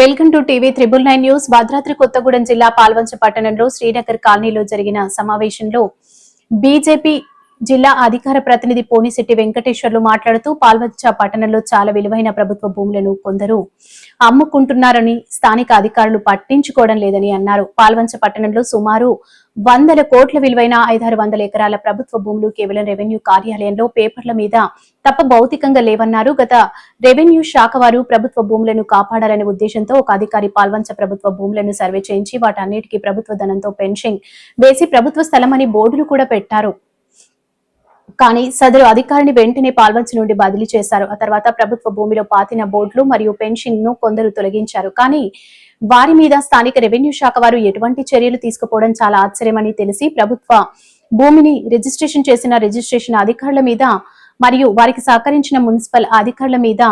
Welcome to TV triple nine news. Bhadradri Kothagudem జిల్లా పాల్వంచ పట్టణంలో శ్రీనగర్ కాలనీలో జరిగిన సమావేశంలో బీజేపీ జిల్లా అధికార ప్రతినిధి పోనిశెట్టి వెంకటేశ్వర్లు మాట్లాడుతూ పాల్వంచ పట్టణంలో చాలా విలువైన ప్రభుత్వ భూములను కొందరు అమ్ముకుంటున్నారని స్థానిక అధికారులు పట్టించుకోవడం లేదని అన్నారు. పాల్వంచ పట్టణంలో సుమారు వందల కోట్ల విలువైన ఐదారు వందల ఎకరాల ప్రభుత్వ భూములు కేవలం రెవెన్యూ కార్యాలయంలో పేపర్ల మీద తప్ప భౌతికంగా లేవన్నారు. గత రెవెన్యూ శాఖ వారు ప్రభుత్వ భూములను కాపాడాలనే ఉద్దేశంతో ఒక అధికారి పాల్వంచ ప్రభుత్వ భూములను సర్వే చేయించి వాటన్నిటికీ ప్రభుత్వ ధనంతో పెన్షన్ వేసి ప్రభుత్వ స్థలమని బోర్డులు కూడా పెట్టారు. కానీ సదరు అధికారిని వెంటనే పాల్వంచ నుండి బదిలీ చేశారు. ఆ తర్వాత ప్రభుత్వ భూమిలో పాతిన బోర్డులు మరియు పెన్షన్ను కొందరు తొలగించారు. కానీ వారి మీద స్థానిక రెవెన్యూ శాఖ వారు ఎటువంటి చర్యలు తీసుకుపోవడం చాలా ఆశ్చర్యమని తెలిసి ప్రభుత్వ భూమిని రిజిస్ట్రేషన్ చేసిన రిజిస్ట్రేషన్ అధికారుల మీద మరియు వారికి సహకరించిన మున్సిపల్ అధికారుల మీద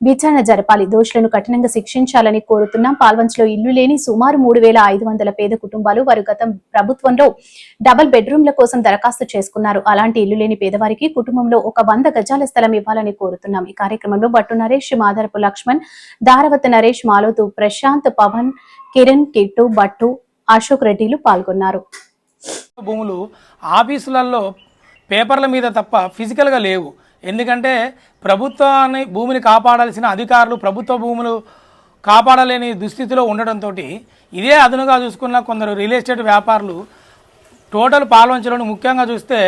విచారణ జరపాలి. దోషులను కఠినంగా శిక్షించాలని కోరుతున్నాం. పాల్వంచ్లో ఇల్లు లేని సుమారు మూడు వేల ఐదు వందల పేద కుటుంబాలు వారు గత ప్రభుత్వంలో డబుల్ బెడ్రూమ్ల కోసం దరఖాస్తు చేసుకున్నారు. అలాంటి ఇల్లు లేని పేదవారికి కుటుంబంలో ఒక వంద గజాల స్థలం ఇవ్వాలని కోరుతున్నాం. ఈ కార్యక్రమంలో బట్టు నరేష్ మాధరపు లక్ష్మణ్ దారవత నరేష్ మాలోతు ప్రశాంత్ పవన్ కిరణ్ కిట్టు బట్టు అశోక్ రెడ్డిలు పాల్గొన్నారు. భూములు ఆఫీసులలో పేపర్ల మీద తప్ప ఫిజికల్గా లేవు. ఎందుకంటే ప్రభుత్వాన్ని భూమిని కాపాడాల్సిన అధికారులు ప్రభుత్వ భూములు కాపాడలేని దుస్థితిలో ఉండడంతో ఇదే అదునుగా చూసుకున్న కొందరు రియల్ ఎస్టేట్ వ్యాపారులు టోటల్ పాల్వంచలను ముఖ్యంగా చూస్తే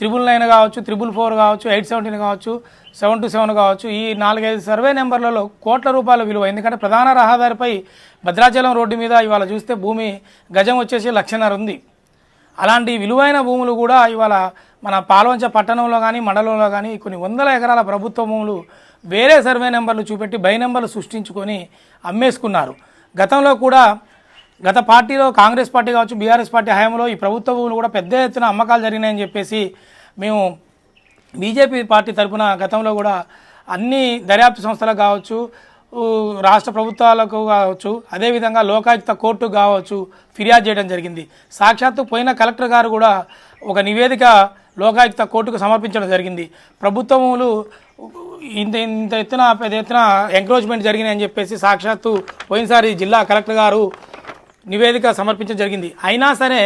త్రిబుల్ నైన్ కావచ్చు త్రిబుల్ ఫోర్ కావచ్చు ఎయిట్ సెవెంటీన్ కావచ్చు సెవెన్ టు సెవెన్ కావచ్చు ఈ నాలుగైదు సర్వే నెంబర్లలో కోట్ల రూపాయల విలువ. ఎందుకంటే ప్రధాన రహదారిపై భద్రాచలం రోడ్డు మీద ఇవాళ చూస్తే భూమి గజం వచ్చేసి లక్షన్నర ఉంది. అలాంటి విలువైన భూములు కూడా ఇవాళ మన పాల్వంచ పట్టణంలో కానీ మండలంలో కానీ కొన్ని వందల ఎకరాల ప్రభుత్వ భూములు వేరే సర్వే నెంబర్లు చూపెట్టి బై నెంబర్లు సృష్టించుకొని అమ్మేసుకున్నారు. గతంలో కూడా గత పార్టీలో కాంగ్రెస్ పార్టీ కావచ్చు బీఆర్ఎస్ పార్టీ హయాంలో ఈ ప్రభుత్వ భూములు కూడా పెద్ద ఎత్తున అమ్మకాలు జరిగినాయని చెప్పేసి మేము బీజేపీ పార్టీ తరఫున గతంలో కూడా అన్ని దర్యాప్తు సంస్థలకు కావచ్చు రాష్ట్ర ప్రభుత్వాలకు కావచ్చు అదేవిధంగా లోకాయుక్త కోర్టు కావచ్చు ఫిర్యాదు చేయడం జరిగింది. సాక్షాత్తు పోయిన కలెక్టర్ గారు కూడా ఒక నివేదిక లోకాయుక్త కోర్టుకు సమర్పించడం జరిగింది. ప్రభుత్వములు ఇంత ఇంత ఎత్తున పెద్ద ఎత్తున ఎంక్రోచ్మెంట్ జరిగినాయని చెప్పేసి సాక్షాత్తు పోయినసారి జిల్లా కలెక్టర్ గారు నివేదిక సమర్పించడం జరిగింది. అయినా సరే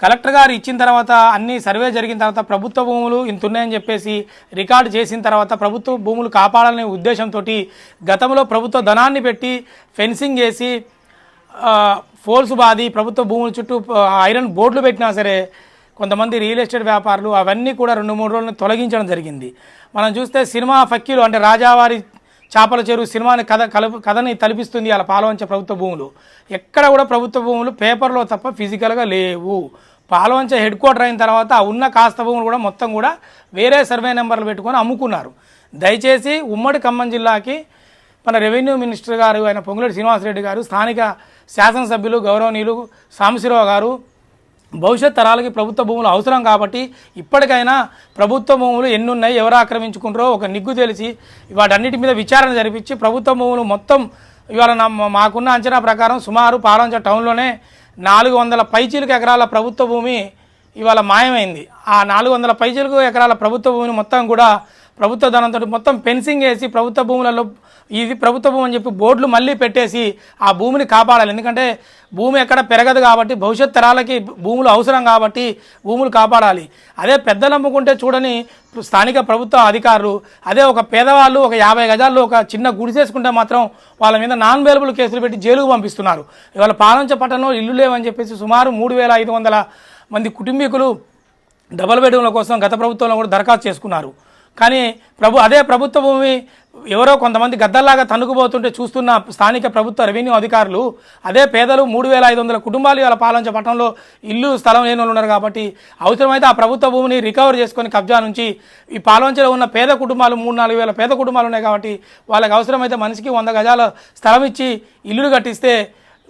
కలెక్టర్ గారు ఇచ్చిన తర్వాత అన్ని సర్వే జరిగిన తర్వాత ప్రభుత్వ భూములు ఇంత ఉన్నాయని చెప్పేసి రికార్డు చేసిన తర్వాత ప్రభుత్వ భూములు కాపాడాలనే ఉద్దేశంతో గతంలో ప్రభుత్వ ధనాన్ని పెట్టి ఫెన్సింగ్ చేసి ఫోర్స్ ఫోల్స్ బాది ప్రభుత్వ భూముల చుట్టూ ఐరన్ బోర్డులు పెట్టినా సరే కొంతమంది రియల్ ఎస్టేట్ వ్యాపారులు అవన్నీ కూడా రెండు మూడు రోజులను తొలగించడం జరిగింది. మనం చూస్తే సినిమా ఫక్కీలు అంటే రాజావారి చేపల చెరువు సినిమాని కథ కలుపు కథని తలిపిస్తుంది అలా పాలవంచ ప్రభుత్వ భూములు. ఎక్కడ కూడా ప్రభుత్వ భూములు పేపర్లో తప్ప ఫిజికల్గా లేవు. పాలవంచ హెడ్ క్వార్టర్ అయిన తర్వాత ఆ ఉన్న కాస్త భూములు కూడా మొత్తం కూడా వేరే సర్వే నెంబర్లు పెట్టుకొని అమ్ముకున్నారు. దయచేసి ఉమ్మడి ఖమ్మం జిల్లాకి మన రెవెన్యూ మినిస్టర్ గారు ఆయన పొంగులేటి శ్రీనివాసరెడ్డి గారు స్థానిక శాసనసభ్యులు గౌరవనీయులు సాంబశివరావు గారు భవిష్యత్ తరాలకి ప్రభుత్వ భూములు అవసరం కాబట్టి ఇప్పటికైనా ప్రభుత్వ భూములు ఎన్ని ఉన్నాయి ఎవరు ఆక్రమించుకుంటారో ఒక నిగ్గు తెలిసి వాటన్నిటి మీద విచారణ జరిపించి ప్రభుత్వ భూములు మొత్తం ఇవాళ మాకున్న అంచనా ప్రకారం సుమారు పాలంచ టౌన్లోనే నాలుగు వందల పైచీలకు ఎకరాల ప్రభుత్వ భూమి ఇవాళ మాయమైంది. ఆ నాలుగు వందల పైచీలకు ఎకరాల ప్రభుత్వ భూమిని మొత్తం కూడా ప్రభుత్వ ధనంతో మొత్తం ఫెన్సింగ్ వేసి ప్రభుత్వ భూములలో ఇది ప్రభుత్వ భూమి అని చెప్పి బోర్డులు మళ్ళీ పెట్టేసి ఆ భూమిని కాపాడాలి. ఎందుకంటే భూమి ఎక్కడ పెరగదు కాబట్టి భవిష్యత్ తరాలకి భూములు అవసరం కాబట్టి భూములు కాపాడాలి. అదే పెద్దలు అమ్ముకుంటే చూడని స్థానిక ప్రభుత్వ అధికారులు అదే ఒక పేదవాళ్ళు ఒక యాభై గజాల్లో ఒక చిన్న గుడిసేసుకుంటే మాత్రం వాళ్ళ మీద నాన్ వేలబుల్ కేసులు పెట్టి జైలుకు పంపిస్తున్నారు. ఇవాళ పాలంచ పట్టణంలో ఇల్లు లేవని చెప్పేసి సుమారు మూడు వేల ఐదు వందల మంది కుటుంబీకులు డబల్ బెడ్రూమ్ల కోసం గత ప్రభుత్వంలో కూడా దరఖాస్తు చేసుకున్నారు. కానీ ప్రభు అదే ప్రభుత్వ భూమి ఎవరో కొంతమంది గద్దల్లాగా తన్నుకుపోతుంటే చూస్తున్న స్థానిక ప్రభుత్వ రెవెన్యూ అధికారులు అదే పేదలు మూడు వేల ఐదు వందల కుటుంబాలు ఇవాళ పాలించే పట్టణంలో ఇల్లు స్థలం లేని వాళ్ళు ఉన్నారు కాబట్టి అవసరమైతే ఆ ప్రభుత్వ భూమిని రికవర్ చేసుకొని కబ్జా నుంచి ఈ పాలంచలో ఉన్న పేద కుటుంబాలు మూడు నాలుగు వేల పేద కుటుంబాలు ఉన్నాయి కాబట్టి వాళ్ళకి అవసరమైతే మనిషికి వంద గజాల స్థలం ఇచ్చి ఇల్లులు కట్టిస్తే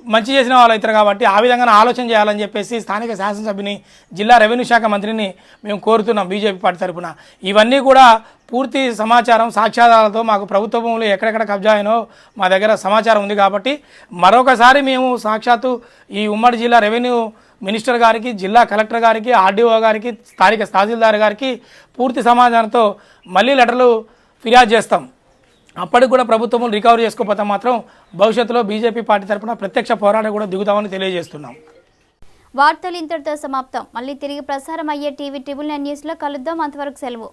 మంచి చేసిన వాళ్ళు అవుతారు కాబట్టి ఆ విధంగా ఆలోచన చేయాలని చెప్పేసి స్థానిక శాసనసభ్యుని జిల్లా రెవెన్యూ శాఖ మంత్రిని మేము కోరుతున్నాం బీజేపీ పార్టీ తరఫున ఇవన్నీ కూడా పూర్తి సమాచారం సాక్ష్యాధారాలతో మాకు ప్రభుత్వ భూములు ఎక్కడెక్కడ కబ్జా అయినో మా దగ్గర సమాచారం ఉంది కాబట్టి మరొకసారి మేము సాక్షాత్తు ఈ ఉమ్మడి జిల్లా రెవెన్యూ మినిస్టర్ గారికి జిల్లా కలెక్టర్ గారికి ఆర్డీఓ గారికి స్థానిక తహసీల్దార్ గారికి పూర్తి సమాచారంతో మళ్ళీ లెటర్లు ఫిర్యాదు చేస్తాం. అప్పటికి కూడా ప్రభుత్వం రికవరీ చేసుకోకపోతే మాత్రం భవిష్యత్తులో బీజేపీ పార్టీ తరఫున ప్రత్యక్ష పోరాటం కూడా దిగుతామని తెలియజేస్తున్నాం. వార్తలు ఇంతటితో సమాప్తం. మళ్ళీ తిరిగి ప్రసారం అయ్యే టీవీ ట్రిబుల్ నైన్ న్యూస్లో కలుద్దాం. అంతవరకు సెలవు.